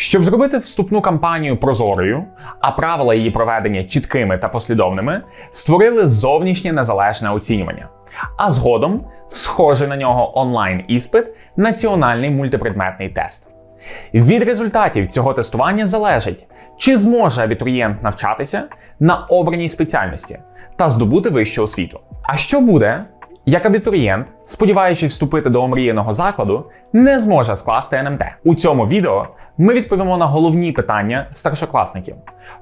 Щоб зробити вступну кампанію прозорою, а правила її проведення чіткими та послідовними, створили зовнішнє незалежне оцінювання. А згодом схожий на нього онлайн-іспит національний мультипредметний тест. Від результатів цього тестування залежить, чи зможе абітурієнт навчатися на обраній спеціальності та здобути вищу освіту. А що буде, як абітурієнт, сподіваючись вступити до омріяного закладу, не зможе скласти НМТ? У цьому відео ми відповімо на головні питання старшокласників,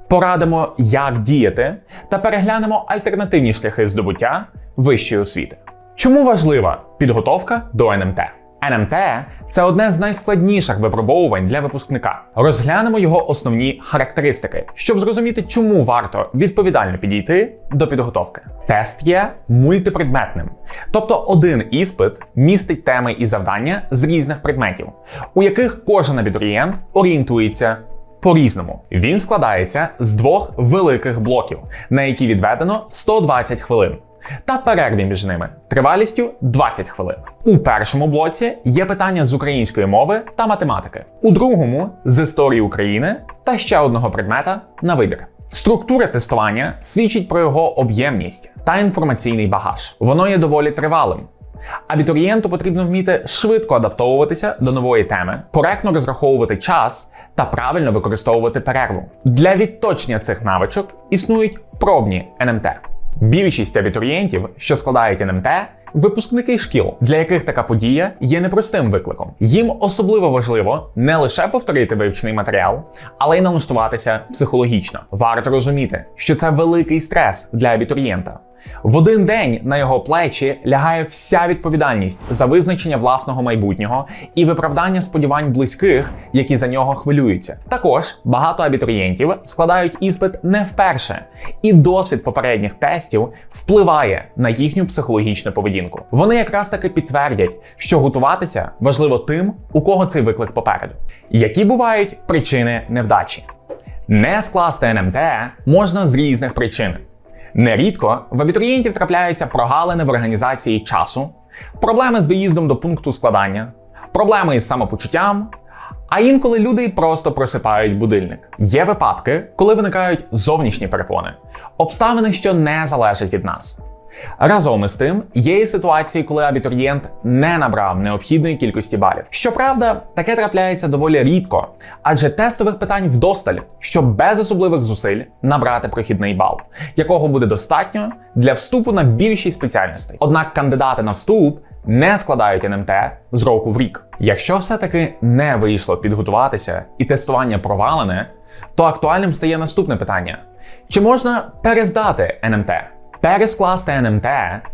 порадимо, як діяти, та переглянемо альтернативні шляхи здобуття вищої освіти. Чому важлива підготовка до НМТ? НМТ це одне з найскладніших випробовувань для випускника. Розглянемо його основні характеристики, щоб зрозуміти, чому варто відповідально підійти до підготовки. Тест є мультипредметним, тобто один іспит містить теми і завдання з різних предметів, у яких кожен абітурієнт орієнтується по-різному. Він складається з двох великих блоків, на які відведено 120 хвилин. Та перерві між ними тривалістю 20 хвилин. У першому блоці є питання з української мови та математики, у другому з історії України та ще одного предмета на вибір. Структура тестування свідчить про його об'ємність та інформаційний багаж. Воно є доволі тривалим. Абітурієнту потрібно вміти швидко адаптовуватися до нової теми, коректно розраховувати час та правильно використовувати перерву. Для відточення цих навичок існують пробні НМТ. Більшість абітурієнтів, що складають НМТ, випускники шкіл, для яких така подія є непростим викликом. Їм особливо важливо не лише повторити вивчений матеріал, але й налаштуватися психологічно. Варто розуміти, що це великий стрес для абітурієнта. В один день на його плечі лягає вся відповідальність за визначення власного майбутнього і виправдання сподівань близьких, які за нього хвилюються. Також багато абітурієнтів складають іспит не вперше, і досвід попередніх тестів впливає на їхню психологічну поведінку. Вони якраз таки підтвердять, що готуватися важливо тим, у кого цей виклик попереду. Які бувають причини невдачі? Не скласти НМТ можна з різних причин. Нерідко в абітурієнтів трапляються прогалини в організації часу, проблеми з доїздом до пункту складання, проблеми із самопочуттям. А інколи люди просто просипають будильник. Є випадки, коли виникають зовнішні перепони, обставини, що не залежать від нас. Разом із тим, є і ситуації, коли абітурієнт не набрав необхідної кількості балів. Щоправда, таке трапляється доволі рідко, адже тестових питань вдосталь, щоб без особливих зусиль набрати прохідний бал, якого буде достатньо для вступу на більшість спеціальностей. Однак кандидати на вступ не складають НМТ з року в рік. Якщо все-таки не вийшло підготуватися і тестування провалене, то актуальним стає наступне питання: чи можна перездати НМТ? Перескласти НМТ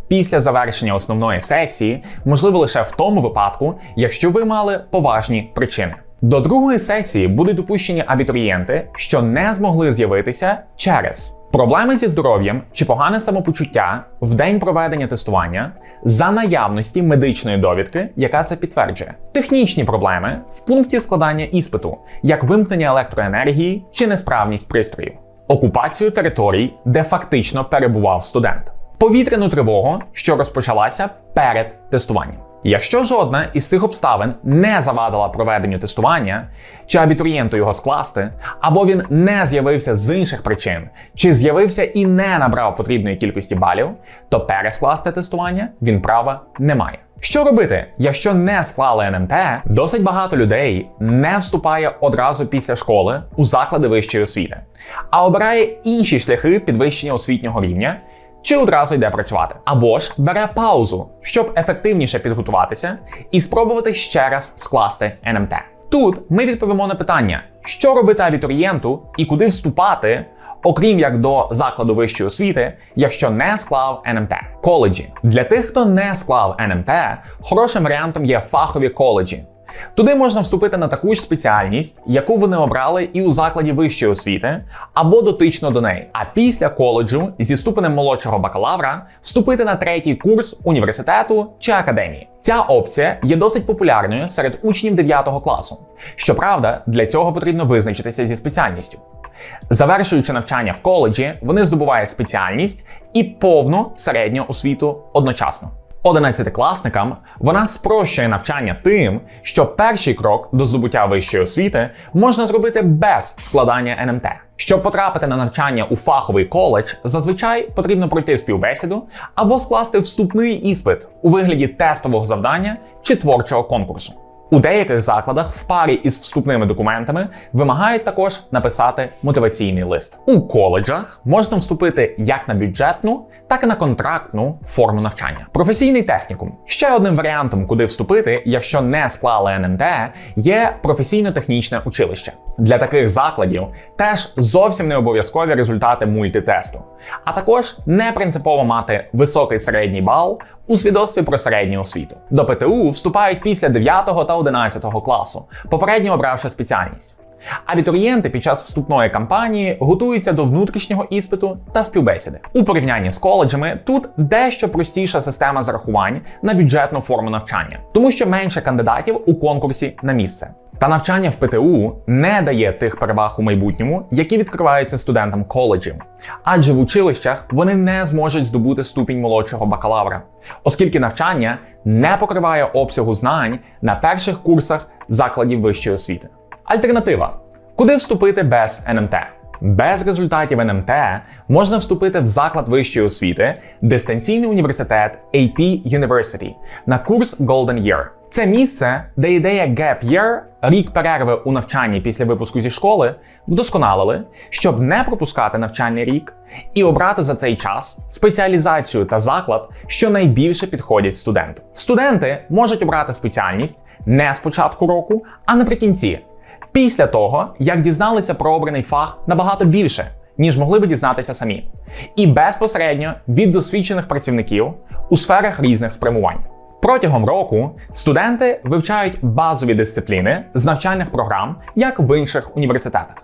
після завершення основної сесії можливо лише в тому випадку, якщо ви мали поважні причини. До другої сесії будуть допущені абітурієнти, що не змогли з'явитися через проблеми зі здоров'ям чи погане самопочуття в день проведення тестування за наявності медичної довідки, яка це підтверджує, технічні проблеми в пункті складання іспиту, як вимкнення електроенергії чи несправність пристроїв окупацію територій, де фактично перебував студент, повітряну тривогу, що розпочалася перед тестуванням. Якщо жодна із цих обставин не завадила проведенню тестування, чи абітурієнту його скласти, або він не з'явився з інших причин, чи з'явився і не набрав потрібної кількості балів, то перескласти тестування він права не має. Що робити, якщо не склали НМТ, досить багато людей не вступає одразу після школи у заклади вищої освіти, а обирає інші шляхи підвищення освітнього рівня. Чи одразу йде працювати, або ж бере паузу, щоб ефективніше підготуватися і спробувати ще раз скласти НМТ. Тут ми відповімо на питання, що робити абітурієнту і куди вступати, окрім як до закладу вищої освіти, якщо не склав НМТ. Коледжі для тих, хто не склав НМТ, хорошим варіантом є фахові коледжі. Туди можна вступити на таку ж спеціальність, яку вони обрали і у закладі вищої освіти, або дотично до неї. А після коледжу зі ступенем молодшого бакалавра вступити на третій курс університету чи академії. Ця опція є досить популярною серед учнів 9 класу. Щоправда, для цього потрібно визначитися зі спеціальністю. Завершуючи навчання в коледжі, вони здобувають спеціальність і повну середню освіту одночасно. Одинадцятикласникам вона спрощує навчання тим, що перший крок до здобуття вищої освіти можна зробити без складання НМТ. Щоб потрапити на навчання у фаховий коледж, зазвичай потрібно пройти співбесіду або скласти вступний іспит у вигляді тестового завдання чи творчого конкурсу. У деяких закладах в парі із вступними документами вимагають також написати мотиваційний лист. У коледжах можна вступити як на бюджетну, так і на контрактну форму навчання. Професійний технікум ще одним варіантом, куди вступити, якщо не склали НМТ, є професійно-технічне училище. Для таких закладів теж зовсім не обов'язкові результати мультитесту, а також не принципово мати високий середній бал у свідоцтві про середню освіту. До ПТУ вступають після 9 та 11 класу, попередньо обравши спеціальність. Абітурієнти під час вступної кампанії готуються до внутрішнього іспиту та співбесіди. У порівнянні з коледжами тут дещо простіша система зарахувань на бюджетну форму навчання, тому що менше кандидатів у конкурсі на місце. Та навчання в ПТУ не дає тих переваг у майбутньому, які відкриваються студентам коледжів, адже в училищах вони не зможуть здобути ступінь молодшого бакалавра, оскільки навчання не покриває обсягу знань на перших курсах закладів вищої освіти. Альтернатива: куди вступити без НМТ? Без результатів НМТ можна вступити в заклад вищої освіти, дистанційний університет AP University на курс Golden Year. Це місце, де ідея Gap Year, рік перерви у навчанні після випуску зі школи, вдосконалили, щоб не пропускати навчальний рік і обрати за цей час спеціалізацію та заклад, що найбільше підходять студенту. Студенти можуть обрати спеціальність не з початку року, а наприкінці, після того, як дізналися про обраний фах набагато більше, ніж могли би дізнатися самі, і безпосередньо від досвідчених працівників у сферах різних спрямувань. Протягом року студенти вивчають базові дисципліни з навчальних програм, як в інших університетах.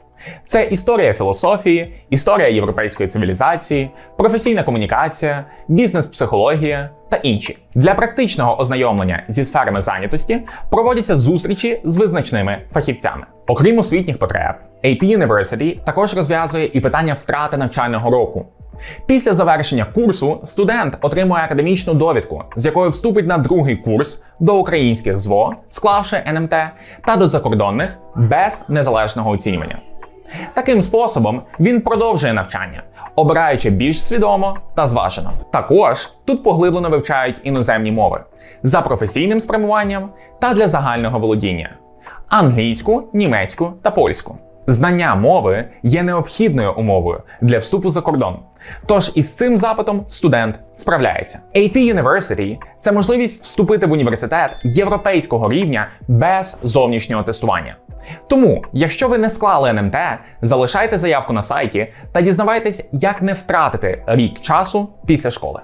Це історія філософії, історія європейської цивілізації, професійна комунікація, бізнес-психологія та інші. Для практичного ознайомлення зі сферами зайнятості проводяться зустрічі з визначними фахівцями. Окрім освітніх потреб, AP University також розв'язує і питання втрати навчального року. Після завершення курсу студент отримує академічну довідку, з якою вступить на другий курс до українських ЗВО, склавши НМТ, та до закордонних без незалежного оцінювання. Таким способом він продовжує навчання, обираючи більш свідомо та зважено. Також тут поглиблено вивчають іноземні мови за професійним спрямуванням та для загального володіння англійську, німецьку та польську. Знання мови є необхідною умовою для вступу за кордон. Тож із цим запитом студент справляється. AP University – це можливість вступити в університет європейського рівня без зовнішнього тестування. Тому, якщо ви не склали НМТ, залишайте заявку на сайті та дізнавайтесь, як не втратити рік часу після школи.